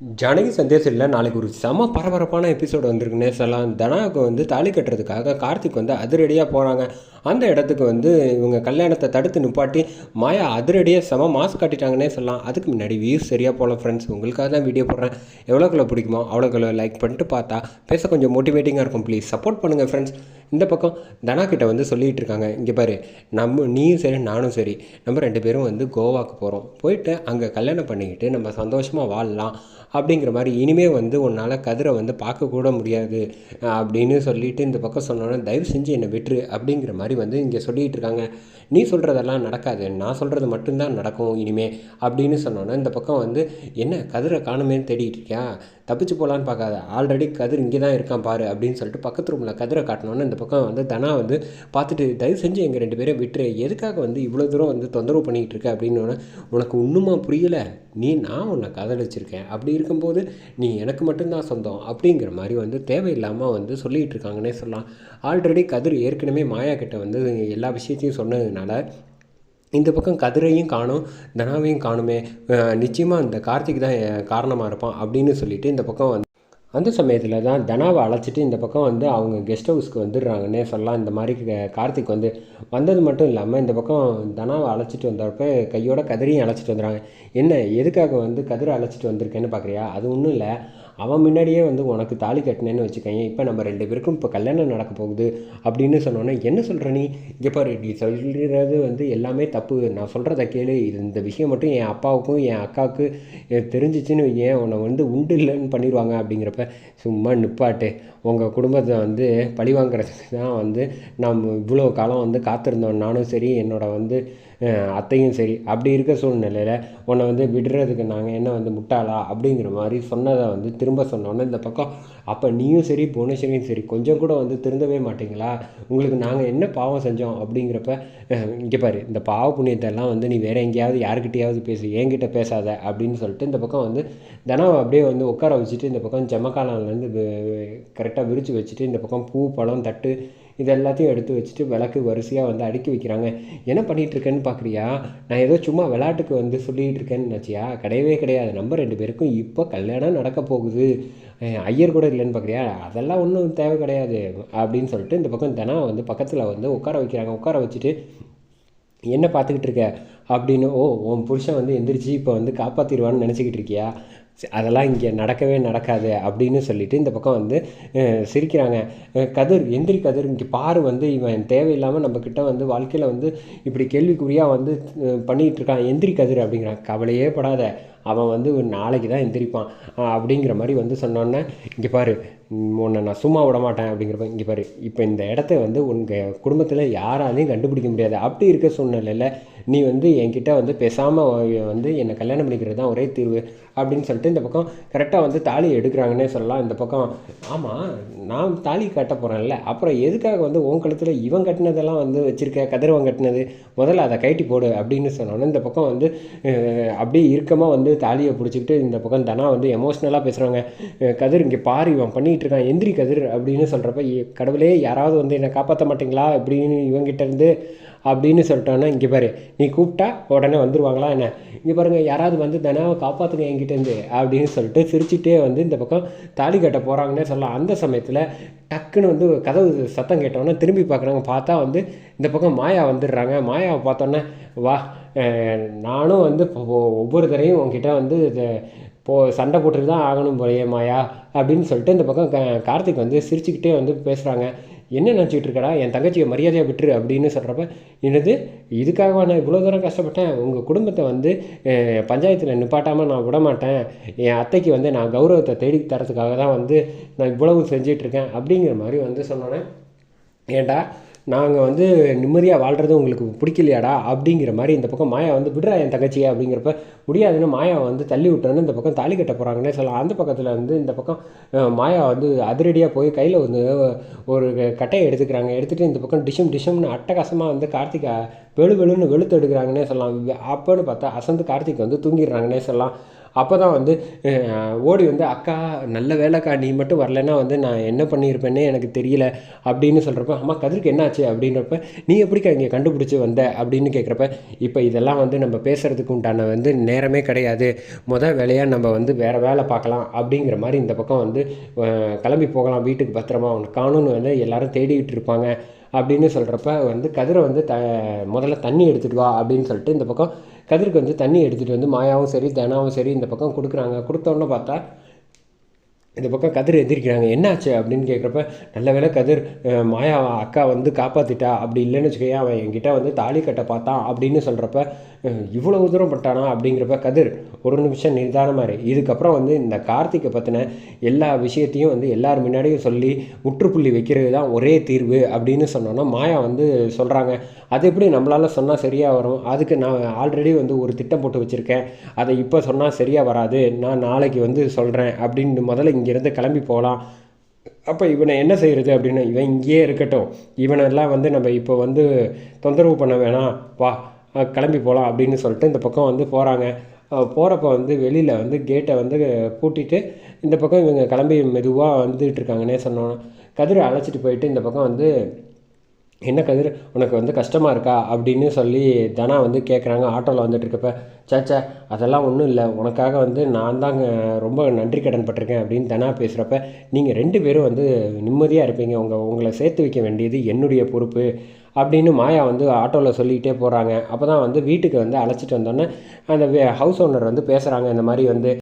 ஜானகி சந்தேசத்தில் நாளைக்கு ஒரு செம பரபரப்பான எபிசோடு வந்திருக்குன்னே சொல்லலாம். தனாவுக்கு வந்து தாலி கட்டுறதுக்காக கார்த்திக் வந்து அதிரடியாக போகிறாங்க அந்த இடத்துக்கு வந்து இவங்க கல்யாணத்தை தடுத்து நிப்பாட்டி மாயா அதிரடியாக செம மாஸ் காட்டிட்டாங்கன்னே சொல்லலாம். அதுக்கு முன்னாடி வியூஸ் சரியாக போகல ஃப்ரெண்ட்ஸ் உங்களுக்காக தான் வீடியோ போடுறேன். எவ்வளோக்குள்ள பிடிக்குமோ அவ்வளோக்குள்ள லைக் பண்ணிட்டு பார்த்தா பேச கொஞ்சம் மோட்டிவேட்டிங்காக இருக்கும். ப்ளீஸ் சப்போர்ட் பண்ணுங்கள் ஃப்ரெண்ட்ஸ் இந்த பக்கம் தனா கிட்ட வந்து சொல்லிகிட்டு இருக்காங்க. இங்கே பாரு நம்ம நீயும் சரி நானும் சரி நம்ம ரெண்டு பேரும் வந்து கோவாக்கு போகிறோம் போயிட்டு அங்கே கல்யாணம் பண்ணிக்கிட்டு நம்ம சந்தோஷமாக வாழலாம். அப்படிங்கிற மாதிரி இனிமேல் வந்து உன்னால் கதிரை வந்து பார்க்கக்கூட முடியாது. அப்படின்னு சொல்லிட்டு இந்த பக்கம் சொன்னோன்னே தயவு செஞ்சு என்னை விட்டுரு. அப்படிங்கிற மாதிரி வந்து இங்கே சொல்லிகிட்டு இருக்காங்க. நீ சொல்கிறதெல்லாம் நடக்காது. நான் சொல்கிறது மட்டும்தான் நடக்கும் இனிமே. அப்படின்னு சொன்னோன்னே இந்த பக்கம் வந்து என்ன கதிரை காணுமேன்னு தேடிட்டு இருக்கியா? தப்பிச்சு போகலான்னு பார்க்காத. ஆல்ரெடி கதிர் இங்கே தான் இருக்கான் பாரு அப்படின்னு சொல்லிட்டு பக்கத்து ரூமில் கதிரை காட்டினோன்னே இந்த பக்கம் வந்து தனா வந்து பார்த்துட்டு தயவு செஞ்சு எங்கள் ரெண்டு பேரும் விட்டுரு. எதுக்காக வந்து இவ்வளோ தூரம் வந்து தொந்தரவு பண்ணிக்கிட்டு இருக்க? அப்படின்னு உனக்கு இன்னுமா புரியலை? நீ நான் உன்னை காதலிச்சிருக்கேன். அப்படி இருக்கும்போது நீ எனக்கு மட்டும்தான் சொந்தம். அப்படிங்கிற மாதிரி வந்து தேவையில்லாமல் வந்து சொல்லிகிட்டு இருக்காங்கன்னே சொல்லலாம். ஆல்ரெடி கதிர் ஏற்கனவே மாயா கிட்ட வந்து எல்லா விஷயத்தையும் சொன்னதுனால இந்த பக்கம் கதிரையும் காணும் தனாவையும் காணுமே. நிச்சயமாக இந்த கார்த்திக் தான் காரணமாக இருப்பான் அப்படின்னு சொல்லிட்டு இந்த பக்கம் வந்து அந்த சமயத்தில் தான் தனாவை அழைச்சிட்டு இந்த பக்கம் வந்து அவங்க கெஸ்ட் ஹவுஸ்க்கு வந்துடுறாங்கன்னே சொல்லலாம். இந்த மாதிரி கார்த்திக் வந்து வந்தது மட்டும் இல்லாமல் இந்த பக்கம் தனாவை அழைச்சிட்டு வந்தப்ப கையோட கதிரையும் அழைச்சிட்டு வந்துடுறாங்க. என்ன எதுக்காக வந்து கதிரை அழைச்சிட்டு வந்திருக்கேன்னு பார்க்குறியா அது ஒன்றும் இல்லை. அவன் முன்னாடியே வந்து உனக்கு தாலி கட்டினேன்னு வச்சுக்கோங்க இப்போ நம்ம ரெண்டு பேருக்கும் இப்போ கல்யாணம் நடக்க போகுது அப்படின்னு சொன்னோன்னே என்ன சொல்கிற நீ? இங்கே பாரு நீ சொல்கிறது வந்து எல்லாமே தப்பு. நான் சொல்கிறத கேளு. இது இந்த விஷயம் மட்டும் என் அப்பாவுக்கும் என் அக்காவுக்கு தெரிஞ்சிச்சுன்னு ஏன் உன்னை வந்து உண்டு இல்லைன்னு பண்ணிடுவாங்க அப்படிங்கிறப்ப சும்மா நிப்பாட்டு. உங்கள் குடும்பத்தை வந்து பழி வாங்குறதுக்கு தான் வந்து நம்ம இவ்வளோ காலம் வந்து காத்திருந்தோம். நானும் சரி என்னோட வந்து அத்தையும் சரி. அப்படி இருக்க சூழ்நிலையில் உன்னை வந்து விடுறதுக்கு நாங்கள் என்ன வந்து முட்டாளா அப்படிங்கிற மாதிரி சொன்னதை வந்து திரும்ப சொன்னோன்னே இந்த பக்கம் அப்போ நீயும் சரி புவனேஸ்வரியும் சரி கொஞ்சம் கூட வந்து திருந்தவே மாட்டிங்களா? உங்களுக்கு நாங்கள் என்ன பாவம் செஞ்சோம் அப்படிங்கிறப்ப இங்கே பாரு இந்த பாவ புண்ணியத்தை எல்லாம் வந்து நீ வேறு எங்கேயாவது யாருக்கிட்டேயாவது பேசு என்கிட்ட பேசாத அப்படின்னு சொல்லிட்டு இந்த பக்கம் வந்து தினம் அப்படியே வந்து உட்கார வச்சுட்டு இந்த பக்கம் ஜமக்காலான்லேருந்து கரெக்டாக விரித்து வச்சுட்டு இந்த பக்கம் பூ பழம் தட்டு இது எல்லாத்தையும் எடுத்து வச்சுட்டு விளக்கு வரிசையாக வந்து அடுக்கி வைக்கிறாங்க. என்ன பண்ணிகிட்ருக்கேன்னு பார்க்குறியா நான் ஏதோ சும்மா விளையாட்டுக்கு வந்து சொல்லிகிட்டு இருக்கேன்னு நினச்சியா? கிடையவே கிடையாது. நம்ம ரெண்டு பேருக்கும் இப்போ கல்யாணம் நடக்க போகுது. ஐயர் கூட இல்லைன்னு பார்க்குறியா அதெல்லாம் ஒன்றும் தேவை கிடையாது. அப்படின்னு சொல்லிட்டு இந்த பக்கம் தினம் வந்து பக்கத்தில் வந்து உட்கார வைக்கிறாங்க. உட்கார வச்சுட்டு என்ன பார்த்துக்கிட்டு இருக்க? அப்படின்னு ஓ உன் புருஷன் வந்து எந்திரிச்சு இப்போ வந்து காப்பாற்றிடுவான்னு நினச்சிக்கிட்டு இருக்கியா? அதெல்லாம் இங்கே நடக்கவே நடக்காது அப்படின்னு சொல்லிட்டு இந்த பக்கம் வந்து சிரிக்கிறாங்க. கதிர் எந்திரி கதிர் இங்கே பாரு வந்து இவன் தேவையில்லாமல் நம்மக்கிட்ட வந்து வாழ்க்கையில் வந்து இப்படி கேள்விக்குறியாக வந்து பண்ணிகிட்டு இருக்கான். எந்திரி கதிர் அப்படிங்கிறான் கவலையே படாத. அவன் வந்து நாளைக்கு தான் எந்திரிப்பான். அப்படிங்கிற மாதிரி வந்து சொன்னோன்னே இங்கே பாரு உன்னை நான் சும்மா விட மாட்டேன் அப்படிங்கிறப்ப இங்கே பாரு இப்போ இந்த இடத்த வந்து உங்கள் குடும்பத்தில் யாராலையும் கண்டுபிடிக்க முடியாது. அப்படி இருக்க சூழ்நிலையில் நீ வந்து என்கிட்ட வந்து பேசாமல் வந்து என்னை கல்யாணம் பண்ணிக்கிறது தான் ஒரே தீர்வு அப்படின்னு சொல்லிட்டு இந்த பக்கம் கரெக்டாக வந்து தாலி எடுக்கிறாங்கன்னே சொல்லலாம். இந்த பக்கம் ஆமாம் நான் தாலி கட்ட போகிறேன்ல அப்புறம் எதுக்காக வந்து உன் கழுத்தில் இவன் கட்டினதெல்லாம் வந்து வச்சுருக்க கதிரவன் கட்டினது முதல்ல அதை கைட்டி போடு அப்படின்னு சொன்னோன்னே இந்த பக்கம் வந்து அப்படியே இறுக்கமாக வந்து தாலியை பிடிச்சிக்கிட்டு இந்த பக்கம் தனா வந்து எமோஷ்னலாக பேசுகிறாங்க கதிர் இங்கே பாரு இவன் பண்ணிகிட்டு இருக்கான். எந்திரி கதிர் அப்படின்னு சொல்கிறப்ப கடவுளே யாராவது வந்து என்னை காப்பாற்ற மாட்டிங்களா? அப்படின்னு இவங்கிட்ட இருந்து அப்படின்னு சொல்லிட்டோன்னா இங்கே பாரு நீ கூப்பிட்டா உடனே வந்துடுவாங்களா என்ன? இங்கே பாருங்கள் யாராவது வந்து தானே காப்பாற்றுங்க என்கிட்டேருந்து அப்படின்னு சொல்லிட்டு சிரிச்சுட்டே வந்து இந்த பக்கம் தாலி கட்ட போகிறாங்கன்னே சொல்லலாம். அந்த சமயத்தில் டக்குன்னு வந்து கதவு சத்தம் கேட்டோன்னே திரும்பி பார்க்குறாங்க பார்த்தா வந்து இந்த பக்கம் மாயா வந்துடுறாங்க. மாயாவை பார்த்தோன்னே வா நானும் வந்து ஒவ்வொரு தரையும் உங்ககிட்ட வந்து போ சண்டை போட்டுட்டு தான் ஆகணும் போலையே மாயா அப்படின்னு சொல்லிட்டு இந்த பக்கம் கார்த்திக் வந்து சிரிச்சுக்கிட்டே வந்து பேசுகிறாங்க என்ன நினச்சிக்கிட்டு இருக்கடா? என் தங்கச்சியை மரியாதையாக விட்டுரு அப்படின்னு சொல்கிறப்ப என்னது? இதுக்காக நான் இவ்வளோ தூரம் கஷ்டப்பட்டேன்? உங்கள் குடும்பத்தை வந்து பஞ்சாயத்தில் நிப்பாட்டாமல் நான் விட மாட்டேன் என் அத்தைக்கு வந்து நான் கௌரவத்தை தேடி தரத்துக்காக தான் வந்து நான் இவ்வளவு செஞ்சிட்ருக்கேன் அப்படிங்கிற மாதிரி வந்து சொன்னோன்னே ஏண்டா? நாங்கள் வந்து நிம்மதியாக வாழ்கிறது உங்களுக்கு பிடிக்கலையாடா அப்படிங்கிற மாதிரி இந்த பக்கம் மாயா வந்து விடுறா என் தங்கச்சியை அப்படிங்கிறப்ப முடியாதுன்னு மாயா வந்து தள்ளி விட்டோன்னு இந்த பக்கம் தாலி கட்ட போகிறாங்கன்னே சொல்லலாம். அந்த பக்கத்தில் வந்து இந்த பக்கம் மாயா வந்து அதிரடியாக போய் கையில் வந்து ஒரு கட்டையை எடுத்துக்கிறாங்க. எடுத்துகிட்டு இந்த பக்கம் டிஷம் டிஷம்னு அட்டகாசமாக வந்து கார்த்திகா வெளு வெளுன்னு வெளுத்து எடுக்கிறாங்கன்னே சொல்லலாம். அப்போன்னு பார்த்தா அசந்து கார்த்திக் வந்து தூங்கிடுறாங்கன்னே சொல்லலாம். அப்போ தான் வந்து ஓடி வந்து அக்கா நல்ல வேலைக்கா நீ மட்டும் வரலைன்னா வந்து நான் என்ன பண்ணியிருப்பேன்னே எனக்கு தெரியல அப்படின்னு சொல்கிறப்ப அம்மா கதிர்க்கு என்னாச்சு? அப்படின்றப்ப நீ எப்படிக்கா இங்கே கண்டுபிடிச்சி வந்த? அப்படின்னு கேட்குறப்ப இப்போ இதெல்லாம் வந்து நம்ம பேசுகிறதுக்கு உண்டான வந்து நேரமே கிடையாது. மொதல் வேலையாக நம்ம வந்து வேறு வேலை பார்க்கலாம் அப்படிங்கிற மாதிரி இந்த பக்கம் வந்து கிளம்பி போகலாம் வீட்டுக்கு பத்திரமா. அவனை காணும்னு வந்து எல்லோரும் தேடிக்கிட்டு இருப்பாங்க. அப்படின்னு சொல்கிறப்ப வந்து கதிரை வந்து த முதல்ல தண்ணி எடுத்துகிட்டு வா அப்படின்னு சொல்லிட்டு இந்த பக்கம் கதிருக்கு வந்து தண்ணி எடுத்துகிட்டு வந்து மாயாவும் சரி தனாவும் சரி இந்த பக்கம் கொடுக்குறாங்க. கொடுத்தோன்னே பார்த்தா இந்த பக்கம் கதிர் எதிர்க்கிறாங்க என்னாச்சு அப்படின்னு கேட்குறப்ப நல்ல வேலை கதிர் மாயா அக்கா வந்து காப்பாற்றிட்டா அப்படி இல்லைன்னு வச்சுக்கோயேன் அவன் என்கிட்ட வந்து தாலி கட்ட பார்த்தான் அப்படின்னு சொல்கிறப்ப இவ்வளவு தூரம் பட்டானா அப்படிங்கிறப்ப கதிர் ஒரு நிமிஷம் நிதானமாக இரு. இதுக்கப்புறம் வந்து இந்த கார்த்திகை பற்றின எல்லா விஷயத்தையும் வந்து எல்லார் முன்னாடியும் சொல்லி முற்றுப்புள்ளி வைக்கிறது தான் ஒரே தீர்வு அப்படின்னு சொன்னோன்னா மாயா வந்து சொல்கிறாங்க அது எப்படி நம்மளால் சொன்னால் சரியாக வரும்? அதுக்கு நான் ஆல்ரெடி வந்து ஒரு திட்டம் போட்டு வச்சுருக்கேன். அதை இப்போ சொன்னால் சரியாக வராது. நான் நாளைக்கு வந்து சொல்கிறேன் அப்படின்னு முதல்ல இங்கேருந்து கிளம்பி போகலாம் அப்போ இவனை என்ன செய்கிறது அப்படின்னு இவன் இங்கேயே இருக்கட்டும். இவனெல்லாம் வந்து நம்ம இப்போ வந்து தொந்தரவு பண்ண வேணாம். வா கிளம்பி போகலாம் அப்படின்னு சொல்லிட்டு இந்த பக்கம் வந்து போகிறாங்க போகிறப்ப வந்து வெளியில் வந்து கேட்டை வந்து பூட்டிட்டு இந்த பக்கம் இவங்க கிளம்பி மெதுவாக வந்துட்டு இருக்காங்கன்னே சொன்னோம். கதிரை அழைச்சிட்டு போயிட்டு இந்த பக்கம் வந்து என்ன கதிர் உனக்கு வந்து கஷ்டமாக இருக்கா? அப்படின்னு சொல்லி தனா வந்து கேட்குறாங்க ஆட்டோவில் வந்துட்டு இருக்கப்ப சேச்சா அதெல்லாம் ஒன்றும் இல்லை. உனக்காக வந்து நான் தாங்க ரொம்ப நன்றி கடன் பட்டிருக்கேன். அப்படின்னு தனா பேசுகிறப்ப நீங்கள் ரெண்டு பேரும் வந்து நிம்மதியாக இருப்பீங்க. உங்கள் உங்களை சேர்த்து வைக்க வேண்டியது என்னுடைய பொறுப்பு. அப்படின்னு மாயா வந்து ஆட்டோவில் சொல்லிக்கிட்டே போகிறாங்க அப்போ தான் வந்து வீட்டுக்கு வந்து அழைச்சிட்டு வந்தோடனே அந்த ஹவுஸ் ஓனர் வந்து பேசுகிறாங்க இந்த மாதிரி வந்து